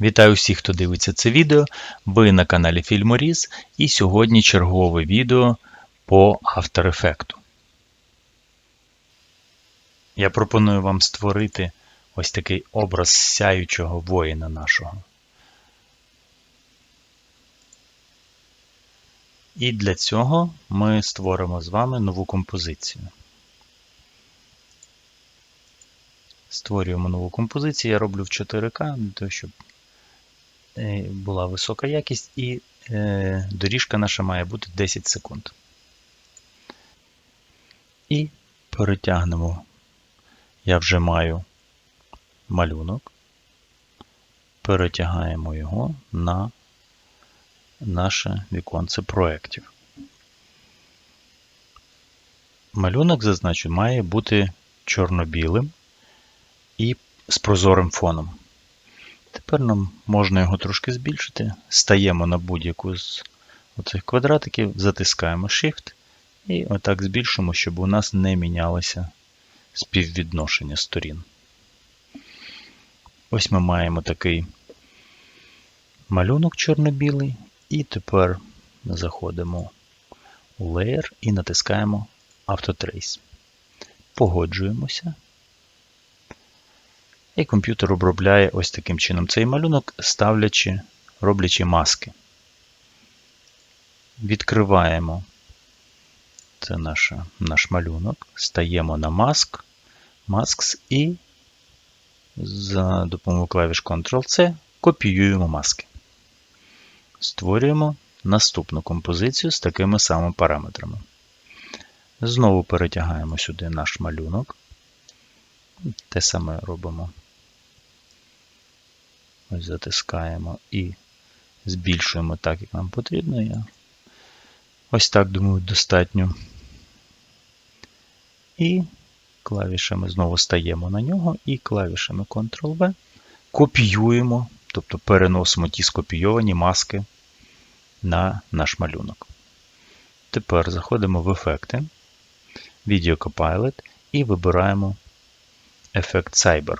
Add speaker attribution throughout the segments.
Speaker 1: Вітаю всіх, хто дивиться це відео. Ви на каналі Фільморіз, і сьогодні чергове відео по After Effects. Я пропоную вам створити ось такий образ сяючого воїна нашого. І для цього ми створимо з вами нову композицію. Створюємо нову композицію. Я роблю в 4К, для того, щоб була висока якість, і е, доріжка наша має бути 10 секунд. І перетягнемо. Я вже маю малюнок. Перетягаємо його на наше віконце проєктів. Малюнок, зазначу, має бути чорно-білим і з прозорим фоном. Тепер нам можна його трошки збільшити. Стаємо на будь-яку з оцих квадратиків, затискаємо Shift і отак збільшимо, щоб у нас не мінялося співвідношення сторін. Ось ми маємо такий малюнок чорно-білий, і тепер заходимо у Layer і натискаємо Autotrace. Погоджуємося. І комп'ютер обробляє ось таким чином цей малюнок, ставлячи, роблячи маски. Відкриваємо це наш, наш малюнок, стаємо на маск, Masks і за допомогою клавіш Ctrl-C копіюємо маски. Створюємо наступну композицію з такими самими параметрами. Знову перетягаємо сюди наш малюнок. Те саме робимо. Ось затискаємо і збільшуємо так, як нам потрібно. Я ось так, думаю, достатньо. І клавішами знову стаємо на нього, і клавішами Ctrl-V копіюємо, тобто переносимо ті скопійовані маски на наш малюнок. Тепер заходимо в ефекти, Video Copilot і вибираємо ефект Cyber.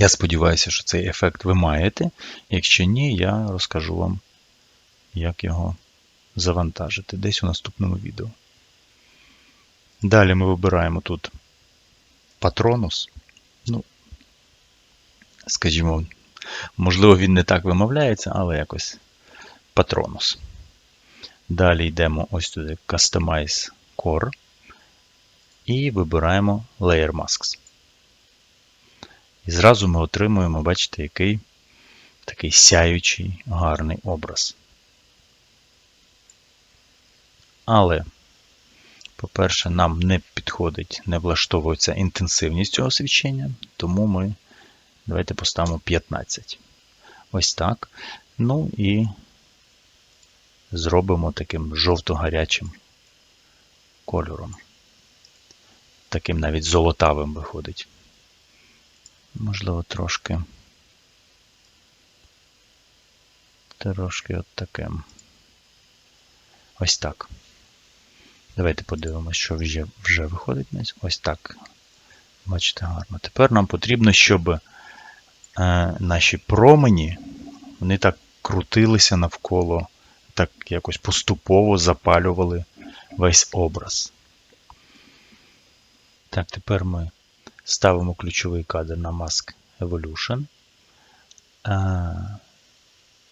Speaker 1: Я сподіваюся, що цей ефект ви маєте. Якщо ні, я розкажу вам, як його завантажити десь у наступному відео. Далі ми вибираємо тут Patronus. Ну, скажімо, можливо, він не так вимовляється, але якось Patronus. Далі йдемо ось туди Customize Core і вибираємо Layer Masks. І зразу ми отримуємо, бачите, який такий сяючий гарний образ. Але, по-перше, нам не підходить, не влаштовується інтенсивність цього свічення, тому ми давайте поставимо 15. Ось так. Ну і зробимо таким жовто-гарячим кольором. Таким навіть золотавим виходить. Можливо, трошки. Трошки от таким. Ось так. Давайте подивимося, що вже вже виходить. Ось так. Бачите, гарно. Тепер нам потрібно, щоб е, наші промені вони так крутилися навколо, так якось поступово запалювали весь образ. Так, тепер ми ставимо ключовий кадр на Mask Evolution.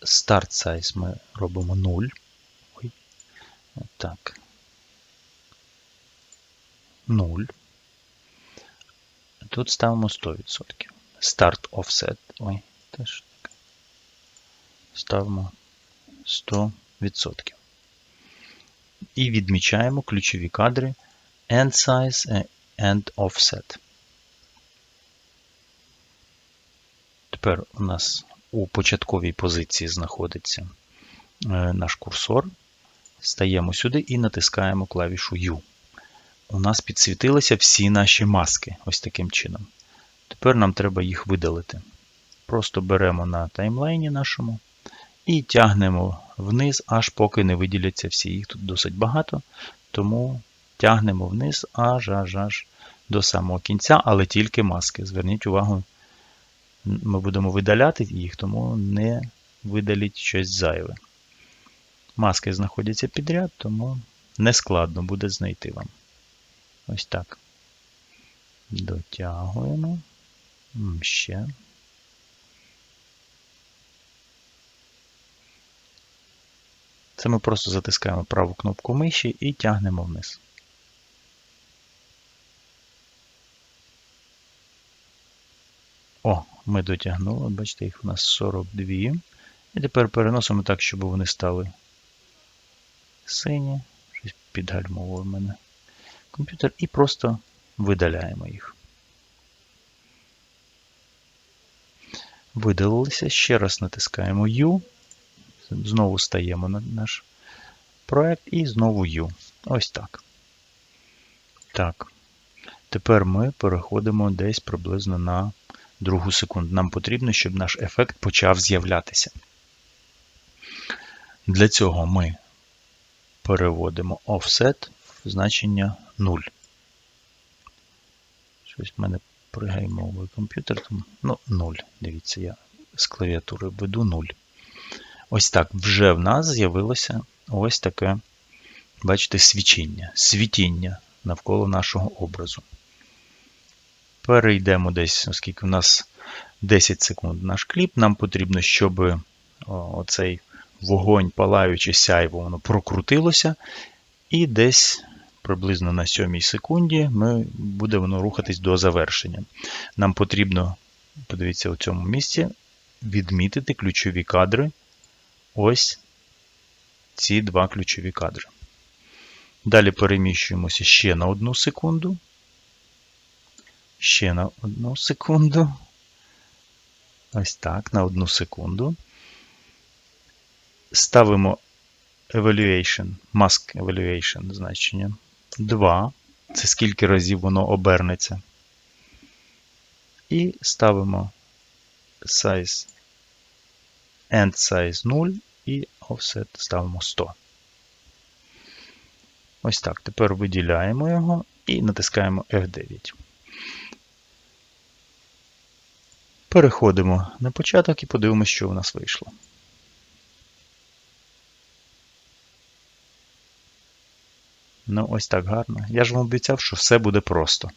Speaker 1: Start Size ми робимо 0. Ой. Так. 0. Тут ставимо 100%. Start Offset. Ой, теж так. Ставимо 100%. І відмічаємо ключові кадри End Size and Offset. Тепер у нас у початковій позиції знаходиться наш курсор. Стаємо сюди і натискаємо клавішу U. У нас підсвітилися всі наші маски ось таким чином. Тепер нам треба їх видалити. Просто беремо на таймлайні нашому і тягнемо вниз, аж поки не виділяться всі. Їх тут досить багато, тому тягнемо вниз аж аж аж до самого кінця, але тільки маски. Зверніть увагу ми будемо видаляти їх, тому не видаліть щось зайве. Маски знаходяться підряд, тому не складно буде знайти вам. Ось так. Дотягуємо. Ще. Це ми просто затискаємо праву кнопку миші і тягнемо вниз. О, ми дотягнули, бачите, їх у нас 42. І тепер переносимо так, щоб вони стали сині. Щось підгальмовує мене комп'ютер. І просто видаляємо їх. Видалилися. Ще раз натискаємо U. Знову стаємо на наш проект і знову U. Ось так. Так. Тепер ми переходимо десь приблизно на другу секунду. Нам потрібно, щоб наш ефект почав з'являтися. Для цього ми переводимо offset в значення 0. Щось в мене пригаймовий комп'ютер. Ну, 0. Дивіться, я з клавіатури веду 0. Ось так. Вже в нас з'явилося ось таке, бачите, свічіння, світіння навколо нашого образу. Перейдемо десь, оскільки у нас 10 секунд наш кліп, нам потрібно, щоб оцей вогонь, палаючи сяйво, воно прокрутилося. І десь приблизно на 7 секунді ми, буде воно рухатись до завершення. Нам потрібно, подивіться, у цьому місці відмітити ключові кадри. Ось ці два ключові кадри. Далі переміщуємося ще на одну секунду. Ще на одну секунду. Ось так, на одну секунду. Ставимо Evaluation, Mask Evaluation значення 2. Це скільки разів воно обернеться. І ставимо size end size 0 і offset ставимо 100. Ось так. Тепер виділяємо його і натискаємо F9. Переходимо на початок і подивимося, що у нас вийшло. Ну, ось так гарно. Я ж вам обіцяв, що все буде просто.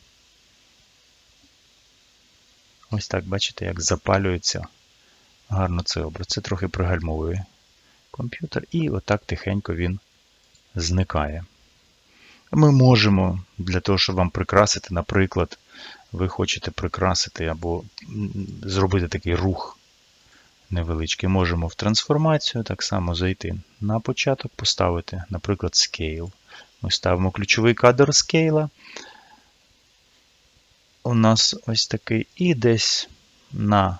Speaker 1: Ось так, бачите, як запалюється гарно цей образ. Це трохи пригальмовує комп'ютер, і отак тихенько він зникає. Ми можемо для того, щоб вам прикрасити, наприклад, ви хочете прикрасити або зробити такий рух невеличкий. Можемо в трансформацію так само зайти на початок, поставити, наприклад, Scale. Ми ставимо ключовий кадр скейла. У нас ось такий, і десь на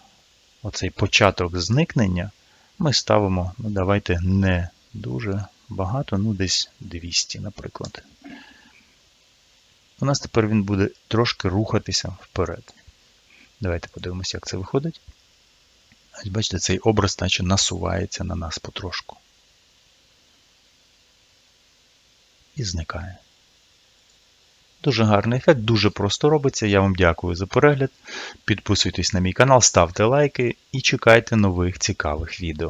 Speaker 1: оцей початок зникнення ми ставимо, ну, давайте не дуже багато, ну десь 200, наприклад. У нас тепер він буде трошки рухатися вперед. Давайте подивимося, як це виходить. Ось бачите, цей образ наче насувається на нас потрошку. І зникає. Дуже гарний ефект, дуже просто робиться. Я вам дякую за перегляд. Підписуйтесь на мій канал, ставте лайки і чекайте нових цікавих відео.